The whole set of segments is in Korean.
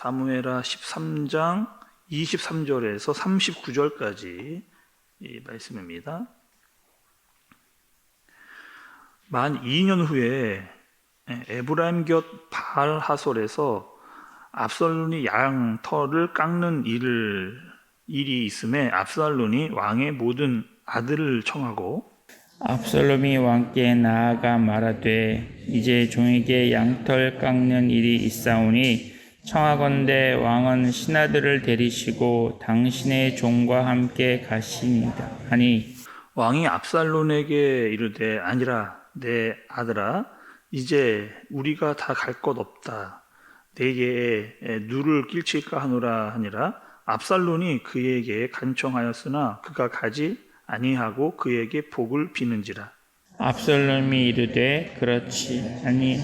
사무에라 13장 23절에서 39절까지 이 말씀입니다. 만 2년 후에 에브라임 곁 발하솔에서 압살론이 양 털을 깎는 일을 일이 있음에 압살론이 왕의 모든 아들을 청하고 압살롬이 왕께 나아가 말하되 이제 종에게 양털 깎는 일이 있사오니 청하건대 왕은 신하들을 데리시고 당신의 종과 함께 가시니이다. 하니 왕이 압살론에게 이르되 아니라 내 아들아 이제 우리가 다 갈 것 없다. 내게 누를 끼칠까 하노라 하니라. 압살론이 그에게 간청하였으나 그가 가지 아니하고 그에게 복을 비는지라. 압살롬이 이르되 그렇지. 아니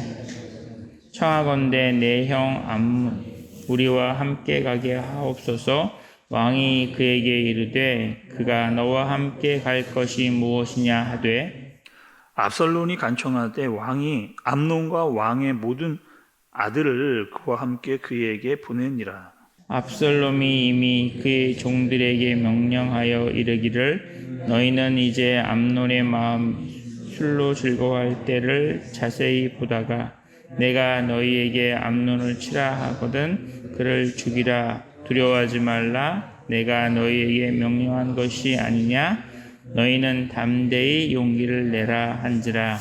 청하건대 내 형 암문 우리와 함께 가게 하옵소서. 왕이 그에게 이르되 그가 너와 함께 갈 것이 무엇이냐 하되 압살론이 간청하되 왕이 암논과 왕의 모든 아들을 그와 함께 그에게 보내니라. 압살롬이 이미 그의 종들에게 명령하여 이르기를 너희는 이제 암논의 마음 술로 즐거워할 때를 자세히 보다가 내가 너희에게 암논을 치라 하거든 그를 죽이라. 두려워하지 말라. 내가 너희에게 명령한 것이 아니냐? 너희는 담대히 용기를 내라 한지라.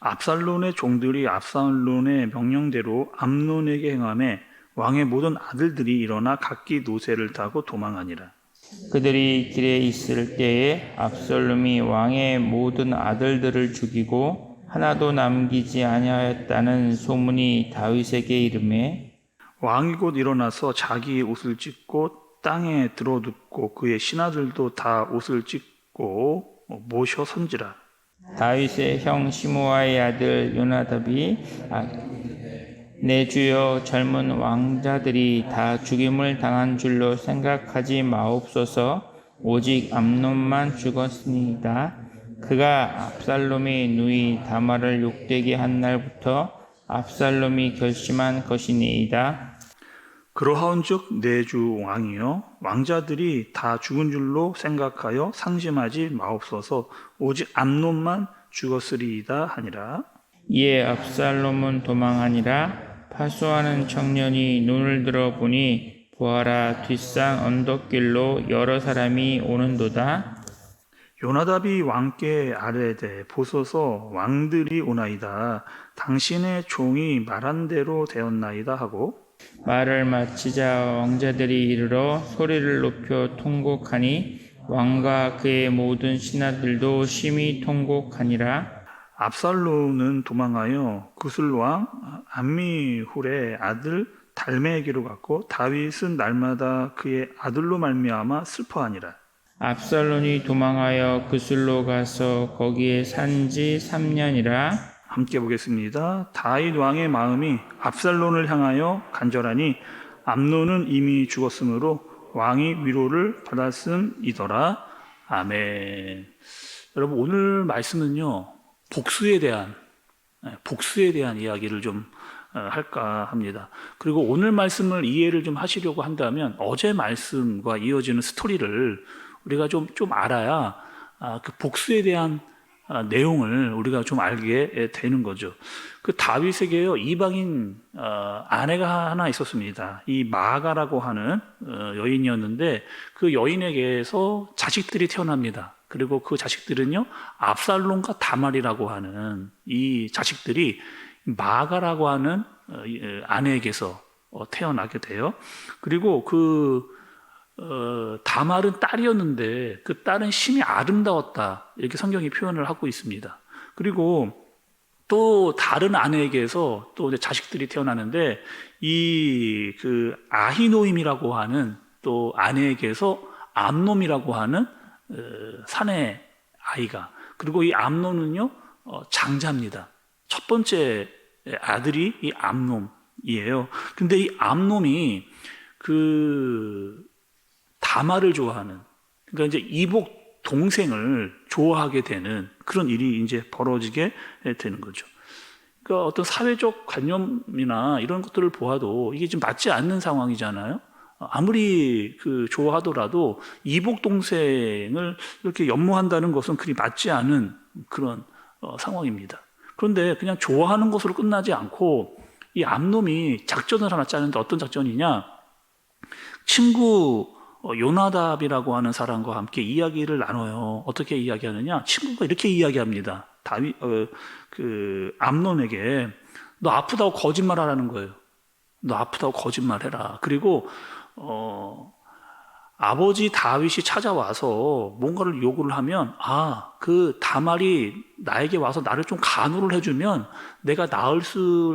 압살론의 종들이 압살론의 명령대로 암논에게 행함에 왕의 모든 아들들이 일어나 각기 노새를 타고 도망하니라. 그들이 길에 있을 때에 압살롬이 왕의 모든 아들들을 죽이고 하나도 남기지 아니하였다는 소문이 다윗에게 이름에 왕이 곧 일어나서 자기 옷을 찢고 땅에 들어눕고 그의 신하들도 다 옷을 찢고 모셔 선지라. 다윗의 형 시므아의 아들 요나답이 아, 내 주여 젊은 왕자들이 다 죽임을 당한 줄로 생각하지 마옵소서 오직 암논만 죽었습니다. 그가 압살롬의 누이 다말을 욕되게 한 날부터 압살롬이 결심한 것이니이다. 그러하온즉 내주 왕이여 왕자들이 다 죽은 줄로 생각하여 상심하지 마옵소서 오직 암논만 죽었으리이다 하니라. 이에 압살롬은 도망하니라 파수하는 청년이 눈을 들어 보니 보아라 뒷산 언덕길로 여러 사람이 오는도다 요나답이 왕께 아뢰되 보소서 왕들이 오나이다. 당신의 종이 말한 대로 되었나이다 하고 말을 마치자 왕자들이 이르러 소리를 높여 통곡하니 왕과 그의 모든 신하들도 심히 통곡하니라. 압살론은 도망하여 구슬 왕 암미훌의 아들 달메에게로 갔고 다윗은 날마다 그의 아들로 말미암아 슬퍼하니라 압살론이 도망하여 그술로 가서 거기에 산 지 3년이라 함께 보겠습니다. 다윗 왕의 마음이 압살론을 향하여 간절하니 암논은 이미 죽었으므로 왕이 위로를 받았음이더라. 아멘. 여러분 오늘 말씀은요 복수에 대한 예, 복수에 대한 이야기를 좀 어, 할까 합니다. 그리고 오늘 말씀을 이해를 좀 하시려고 한다면 어제 말씀과 이어지는 스토리를 우리가 좀 좀 알아야 아, 그 복수에 대한 아, 내용을 우리가 좀 알게 되는 거죠. 그 다윗에게요 이방인 어, 아내가 하나 있었습니다. 이 마가라고 하는 어, 여인이었는데 그 여인에게서 자식들이 태어납니다. 그리고 그 자식들은요 압살롬과 다말이라고 하는 이 자식들이 마가라고 하는 어, 아내에게서 어, 태어나게 돼요. 그리고 그 어, 다말은 딸이었는데 그 딸은 심히 아름다웠다. 이렇게 성경이 표현을 하고 있습니다. 그리고 또 다른 아내에게서 또 이제 자식들이 태어나는데 이 그 아히노임이라고 하는 또 아내에게서 암놈이라고 하는 어, 사내 아이가 그리고 이 암놈은요 어, 장자입니다. 첫 번째 아들이 이 암놈이에요. 근데 이 암놈이 그 다마를 좋아하는 그러니까 이제 이복 동생을 좋아하게 되는 그런 일이 이제 벌어지게 되는 거죠. 그러니까 어떤 사회적 관념이나 이런 것들을 보아도 이게 좀 맞지 않는 상황이잖아요. 아무리 그 좋아하더라도 이복 동생을 이렇게 연모한다는 것은 그리 맞지 않은 그런 어, 상황입니다. 그런데 그냥 좋아하는 것으로 끝나지 않고 이 암놈이 작전을 하나 짜는데 어떤 작전이냐? 친구 어, 요나답이라고 하는 사람과 함께 이야기를 나눠요. 어떻게 이야기하느냐? 친구가 이렇게 이야기합니다. 다윗 어, 그 암논에게 너 아프다고 거짓말하라는 거예요. 너 아프다고 거짓말해라. 그리고 어, 아버지 다윗이 찾아와서 뭔가를 요구를 하면 아, 그 다말이 나에게 와서 나를 좀 간호를 해주면 내가 나을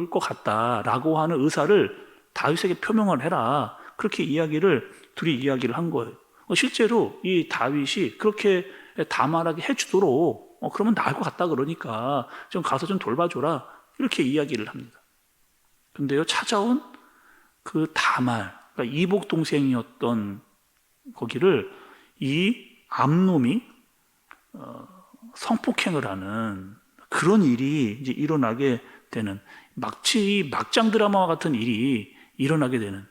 것 같다라고 하는 의사를 다윗에게 표명을 해라. 그렇게 이야기를 둘이 이야기를 한 거예요. 어, 실제로 이 다윗이 그렇게 다말하게 해주도록 어, 그러면 나을 것 같다 그러니까 좀 가서 좀 돌봐줘라 이렇게 이야기를 합니다. 근데요 찾아온 그 다말 그러니까 이복 동생이었던 거기를 이 암놈이 어, 성폭행을 하는 그런 일이 이제 일어나게 되는 막치 막장 드라마와 같은 일이 일어나게 되는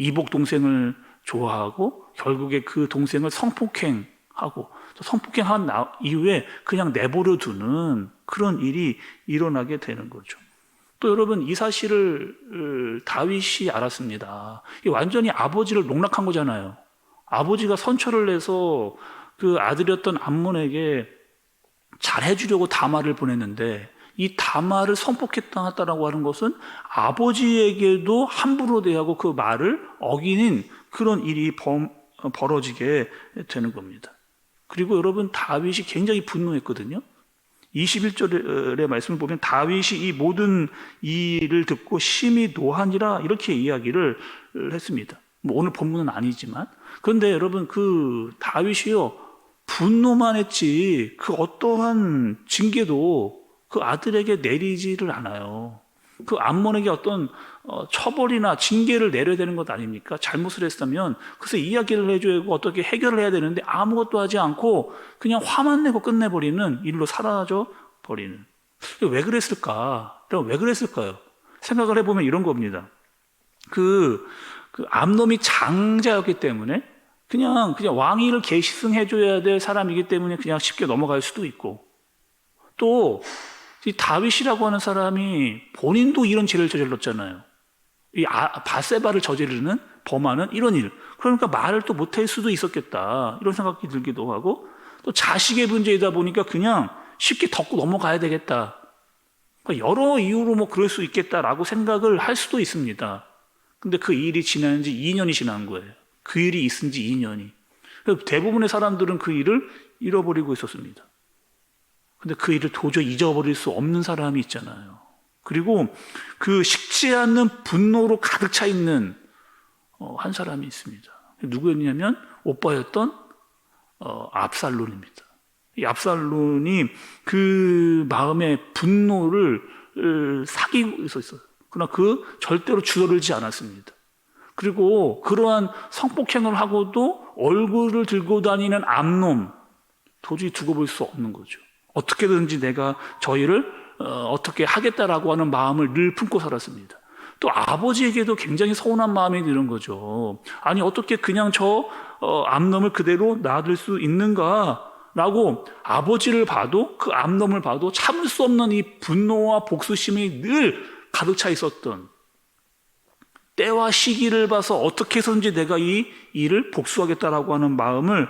이복 동생을 좋아하고 결국에 그 동생을 성폭행하고 또 성폭행한 나- 이후에 그냥 내버려 두는 그런 일이 일어나게 되는 거죠. 또 여러분 이 사실을 어, 다윗이 알았습니다. 이 완전히 아버지를 농락한 거잖아요. 아버지가 선처를 내서 그 아들이었던 암몬에게 잘 해주려고 다말을 보냈는데 이 다말을 성폭했다고 하는 것은 아버지에게도 함부로 대하고 그 말을 어기는 그런 일이 벌어지게 되는 겁니다. 그리고 여러분 다윗이 굉장히 분노했거든요. 21절의 말씀을 보면 다윗이 이 모든 일을 듣고 심히 노하니라 이렇게 이야기를 했습니다. 뭐 오늘 본문은 아니지만 그런데 여러분 그 다윗이요 분노만 했지 그 어떠한 징계도 그 아들에게 내리지를 않아요. 그 암몬에게 어떤 어, 처벌이나 징계를 내려야 되는 것 아닙니까? 잘못을 했다면 그래서 이야기를 해줘야 하고 어떻게 해결을 해야 되는데 아무것도 하지 않고 그냥 화만 내고 끝내버리는 일로 사라져 버리는. 왜 그랬을까? 그럼 왜 그랬을까요? 생각을 해보면 이런 겁니다. 그, 그 암놈이 장자였기 때문에 그냥 그냥 왕위를 계승해줘야 될 사람이기 때문에 그냥 쉽게 넘어갈 수도 있고 또 이 다윗이라고 하는 사람이 본인도 이런 죄를 저질렀잖아요. 이 아, 바세바를 저지르는 범하는 이런 일. 그러니까 말을 또 못할 수도 있었겠다. 이런 생각이 들기도 하고 또 자식의 문제이다 보니까 그냥 쉽게 덮고 넘어가야 되겠다. 그러니까 여러 이유로 뭐 그럴 수 있겠다라고 생각을 할 수도 있습니다. 근데 그 일이 지난 지 2년이 지난 거예요. 그 일이 있은 지 2년이. 대부분의 사람들은 그 일을 잃어버리고 있었습니다. 근데 그 일을 도저히 잊어버릴 수 없는 사람이 있잖아요. 그리고 그 식지 않는 분노로 가득 차 있는 어, 한 사람이 있습니다. 누구였냐면 오빠였던 어, 압살론입니다. 이 압살론이 그 마음의 분노를 으, 사귀고 있었어요. 그러나 그 절대로 주저들지 않았습니다. 그리고 그러한 성폭행을 하고도 얼굴을 들고 다니는 암놈 도저히 두고 볼 수 없는 거죠. 어떻게든지 내가 저희를 어, 떻게 하겠다라고 하는 마음을 늘 품고 살았습니다. 또 아버지에게도 굉장히 서운한 마음이 드는 거죠. 아니 어떻게 그냥 저 어, 암놈을 그대로 놔둘 수 있는가라고 아버지를 봐도 그 암놈을 봐도 참을 수 없는 이 분노와 복수심이 늘 가득 차 있었던 때와 시기를 봐서 어떻게 해서든지 내가 이 일을 복수하겠다라고 하는 마음을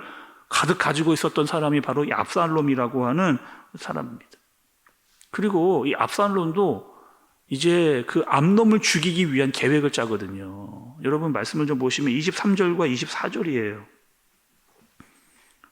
가득 가지고 있었던 사람이 바로 이 압살롬이라고 하는 사람입니다. 그리고 이 압살롬도 이제 그 암놈을 죽이기 위한 계획을 짜거든요. 여러분 말씀을 좀 보시면 23절과 24절이에요.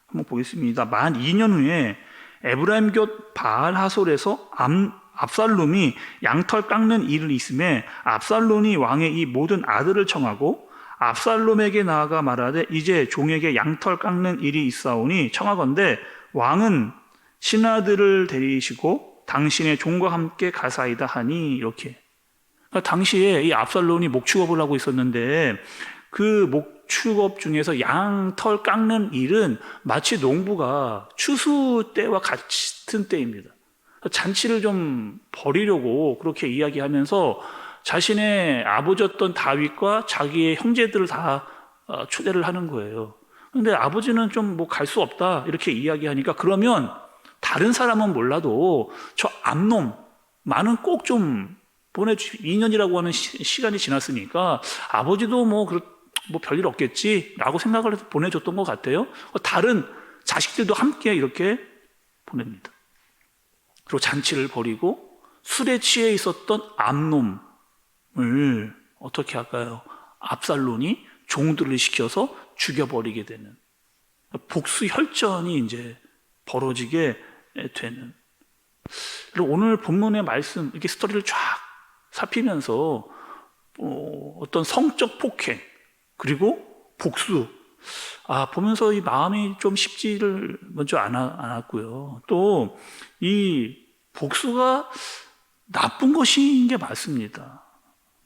한번 보겠습니다. 만 2년 후에 에브라임 곁 바알 하솔에서 암, 압살롬이 양털 깎는 일을 있음에 압살롬이 왕의 이 모든 아들을 청하고 압살롬에게 나아가 말하되 이제 종에게 양털 깎는 일이 있사오니 청하건대 왕은 신하들을 데리시고 당신의 종과 함께 가사이다 하니 이렇게 그러니까 당시에 이 압살롬이 목축업을 하고 있었는데 그 목축업 중에서 양털 깎는 일은 마치 농부가 추수 때와 같은 때입니다. 잔치를 좀 버리려고 그렇게 이야기하면서 자신의 아버지였던 다윗과 자기의 형제들을 다 어, 초대를 하는 거예요. 근데 아버지는 좀 뭐 갈 수 없다 이렇게 이야기하니까 그러면 다른 사람은 몰라도 저 암놈 많은 꼭 좀 보내주 2년이라고 하는 시, 간이 지났으니까 아버지도 뭐, 그렇, 뭐 별일 없겠지라고 생각을 해서 보내줬던 것 같아요. 다른 자식들도 함께 이렇게 보냅니다. 그리고 잔치를 벌이고 술에 취해 있었던 암놈 을 어떻게 할까요? 압살론이 종들을 시켜서 죽여버리게 되는 복수 혈전이 이제 벌어지게 되는. 오늘 본문의 말씀 이렇게 스토리를 쫙 살피면서 어, 어떤 성적 폭행 그리고 복수 아 보면서 이 마음이 좀 쉽지를 먼저 않았고요. 또 이 복수가 나쁜 것인 게 맞습니다.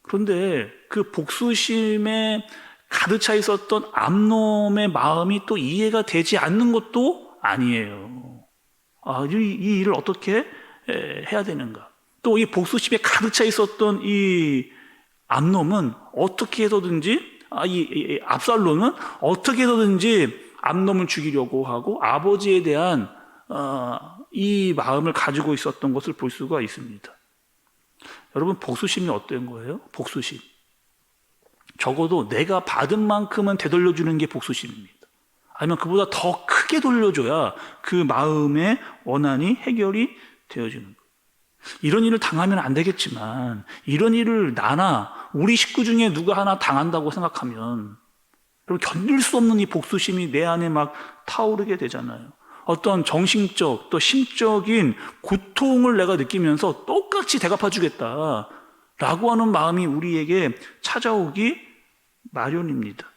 그런데 그 복수심에 가득 차 있었던 암놈의 마음이 또 이해가 되지 않는 것도 아니에요. 아, 이, 이 일을 어떻게 에, 해야 되는가? 또 이 복수심에 가득 차 있었던 이 암놈은 어떻게 해서든지 아, 이, 이 압살롬은 어떻게 해서든지 암놈을 죽이려고 하고 아버지에 대한 어, 이 마음을 가지고 있었던 것을 볼 수가 있습니다. 여러분 복수심이 어떤 거예요? 복수심. 적어도 내가 받은 만큼은 되돌려주는 게 복수심입니다. 아니면 그보다 더 크게 돌려줘야 그 마음의 원한이 해결이 되어지는 거예요. 이런 일을 당하면 안 되겠지만 이런 일을 나나 우리 식구 중에 누가 하나 당한다고 생각하면 그럼 견딜 수 없는 이 복수심이 내 안에 막 타오르게 되잖아요. 어떤 정신적 또 심적인 고통을 내가 느끼면서 똑같이 대갚아 주겠다. 라고 하는 마음이 우리에게 찾아오기 마련입니다.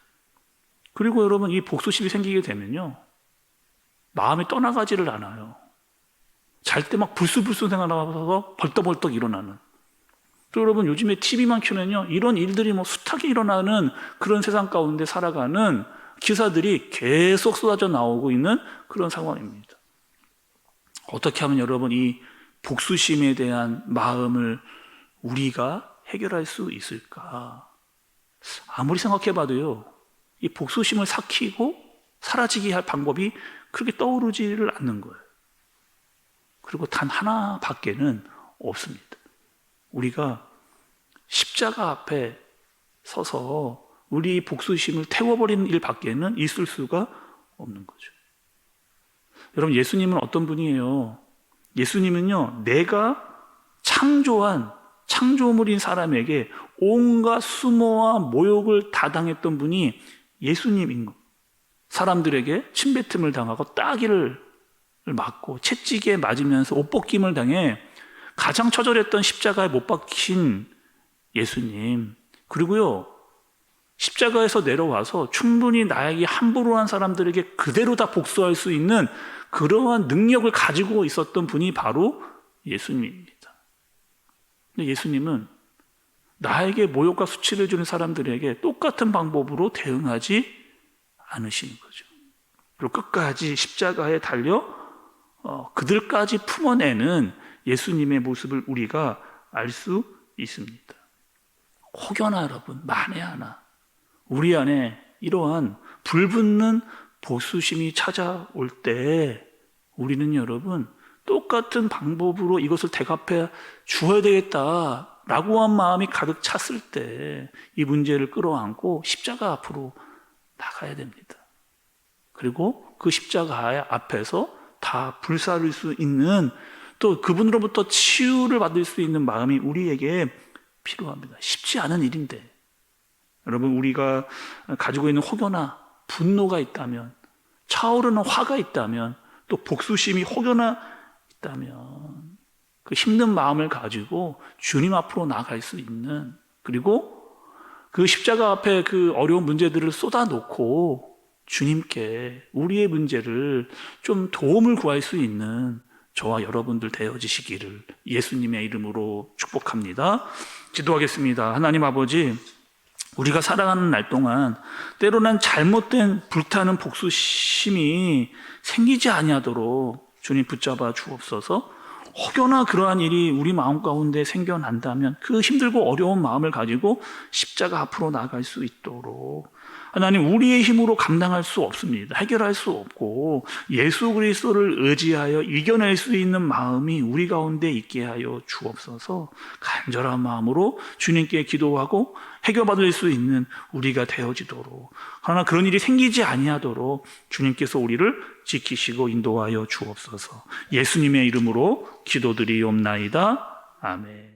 그리고 여러분, 이 복수심이 생기게 되면요. 마음이 떠나가지를 않아요. 잘 때 막 불쑥불쑥 생각나서 벌떡벌떡 일어나는. 또 여러분, 요즘에 TV만 켜면요. 이런 일들이 뭐 숱하게 일어나는 그런 세상 가운데 살아가는 기사들이 계속 쏟아져 나오고 있는 그런 상황입니다. 어떻게 하면 여러분 이 복수심에 대한 마음을 우리가 해결할 수 있을까? 아무리 생각해 봐도요, 이 복수심을 삭히고 사라지게 할 방법이 그렇게 떠오르지를 않는 거예요. 그리고 단 하나 밖에는 없습니다. 우리가 십자가 앞에 서서 우리 복수심을 태워버리는 일 밖에는 있을 수가 없는 거죠. 여러분, 예수님은 어떤 분이에요? 예수님은요, 내가 창조한 창조물인 사람에게 온갖 수모와 모욕을 다 당했던 분이 예수님인 거. 사람들에게 침뱉음을 당하고 따기를 맞고 채찍에 맞으면서 옷 벗김을 당해 가장 처절했던 십자가에 못 박힌 예수님. 그리고요, 십자가에서 내려와서 충분히 나에게 함부로 한 사람들에게 그대로 다 복수할 수 있는 그러한 능력을 가지고 있었던 분이 바로 예수님입니다. 근데 예수님은 나에게 모욕과 수치를 주는 사람들에게 똑같은 방법으로 대응하지 않으시는 거죠. 그리고 끝까지 십자가에 달려 어, 그들까지 품어내는 예수님의 모습을 우리가 알 수 있습니다. 혹여나 여러분, 만에 하나 우리 안에 이러한 불붙는 보수심이 찾아올 때 우리는 여러분 똑같은 방법으로 이것을 대갚해 주어야 되겠다 라고 한 마음이 가득 찼을 때 이 문제를 끌어안고 십자가 앞으로 나가야 됩니다. 그리고 그 십자가 앞에서 다 불사를 수 있는 또 그분으로부터 치유를 받을 수 있는 마음이 우리에게 필요합니다. 쉽지 않은 일인데 여러분 우리가 가지고 있는 혹여나 분노가 있다면 차오르는 화가 있다면 또 복수심이 혹여나 있다면 그 힘든 마음을 가지고 주님 앞으로 나갈 수 있는 그리고 그 십자가 앞에 그 어려운 문제들을 쏟아놓고 주님께 우리의 문제를 좀 도움을 구할 수 있는 저와 여러분들 되어지시기를 예수님의 이름으로 축복합니다. 기도하겠습니다. 하나님 아버지, 우리가 살아가는 날 동안 때로는 잘못된 불타는 복수심이 생기지 아니하도록 주님 붙잡아 주옵소서. 혹여나 그러한 일이 우리 마음 가운데 생겨난다면 그 힘들고 어려운 마음을 가지고 십자가 앞으로 나갈 수 있도록 하나님 우리의 힘으로 감당할 수 없습니다. 해결할 수 없고 예수 그리스도를 의지하여 이겨낼 수 있는 마음이 우리 가운데 있게 하여 주옵소서. 간절한 마음으로 주님께 기도하고 해결받을 수 있는 우리가 되어지도록 하나 그런 일이 생기지 아니하도록 주님께서 우리를 지키시고 인도하여 주옵소서. 예수님의 이름으로 기도드리옵나이다. 아멘.